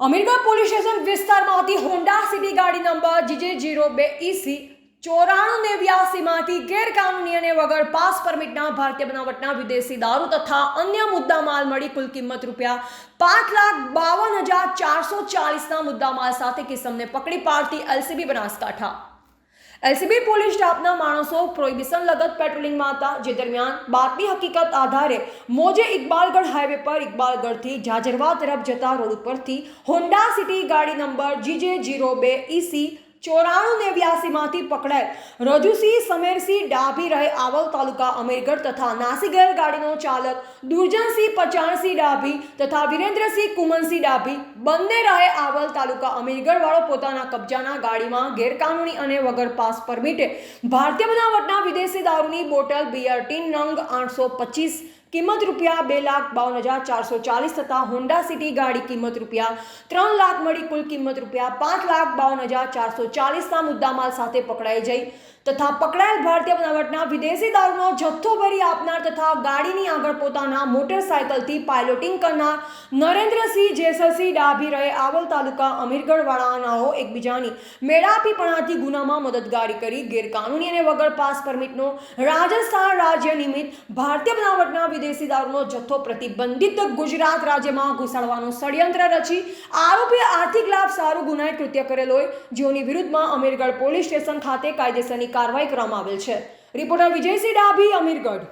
Amirgadh police station વિસ્તારમાં હતી Honda City ગાડી નંબર જીજે જીરો બે ઈસી ચોરાણું નેવ્યાસીમાંથી ગેરકાનૂની અને વગર પાસ પરમિટના ભારતીય બનાવટના વિદેશી દારૂ તથા અન્ય મુદ્દામાલ મળી કુલ કિંમત રૂપિયા પાંચ લાખ બાવન હજાર ચારસો ચાલીસના મુદ્દામાલ સાથે કિસમને પકડી પાડતી એલસીબી બનાસકાંઠા. એલસીબી પોલીસ સ્ટાફના માણસો પ્રોહિબિશન લગત પેટ્રોલિંગમાં હતા, જે દરમિયાન બાતમી હકીકત આધારે મોજે ઇકબાલગઢ હાઈવે પર ઇકબાલગઢથી જાજરવા તરફ જતા રોડ ઉપરથી હોન્ડા સિટી ગાડી નંબર જીજે જીરો બે ઈસી ચોરાણું નેવ્યાસીમાંથી પકડાયેલ રજુસિંહ સમેરસિંહ ડાભી રહે આવલ તાલુકા અમીરગઢ તથા નાસી ગયેલ ગાડીનો ચાલક દુર્જનસિંહ પચાણસિંહ ડાભી તથા વિરેન્દ્રસિંહ કુમનસિંહ ડાભી બંને રહે આવલ તાલુકા અમેરગઢવાળો પોતાના કબજાના ગાડીમાં ગેરકાનૂની અને વગર પાસ પરમિટે ભારતીય બનાવટના વિદેશી દારૂની બોટલ બિયર ટીન નંગ આઠસો પચીસ કિંમત રૂપિયા બે લાખ બાવન હજાર ચારસો ચાલીસ તથા હોન્ડા સિટી ગાડી કિંમત રૂપિયા ત્રણ લાખ મળી કુલ કિંમત રૂપિયા પાંચ લાખ બાવન હજાર ચારસો ચાલીસના મુદ્દામાલ સાથે પકડાઈ જઈ. તથા પકડાયેલ ભારતીય બનાવટના વિદેશી દારૂનો જથ્થો ભરી આપનાર તથા ગાડીની આગળ પોતાના મોટરસાયકલથી પાયલોટિંગ કરનાર નરેન્દ્રસિંહ જેસરસિંહ ડાભી રહે આવલ તાલુકા અમીરગઢવાળાનાઓ એકબીજાની મેળાપીપણાથી ગુનામાં મદદગારી કરી, ગેરકાનૂની અને વગર પાસ પરમિટનો રાજસ્થાન રાજ્ય નિમિત્ત ભારતીય બનાવટના વિદેશી દારૂનો જથ્થો પ્રતિબંધિત ગુજરાત રાજ્યમાં ઘુસાડવાનું ષડયંત્ર રચી આરોપીએ આર્થિક લાભ સારું ગુનાએ કૃત્ય કરેલ હોય. જેઓની વિરુદ્ધમાં અમીરગઢ પોલીસ સ્ટેશન ખાતે કાયદેસરની કાર્યવાહી કરવામાં આવેલ છે. રિપોર્ટર વિજયસિંહ ડાભી અમીરગઢ.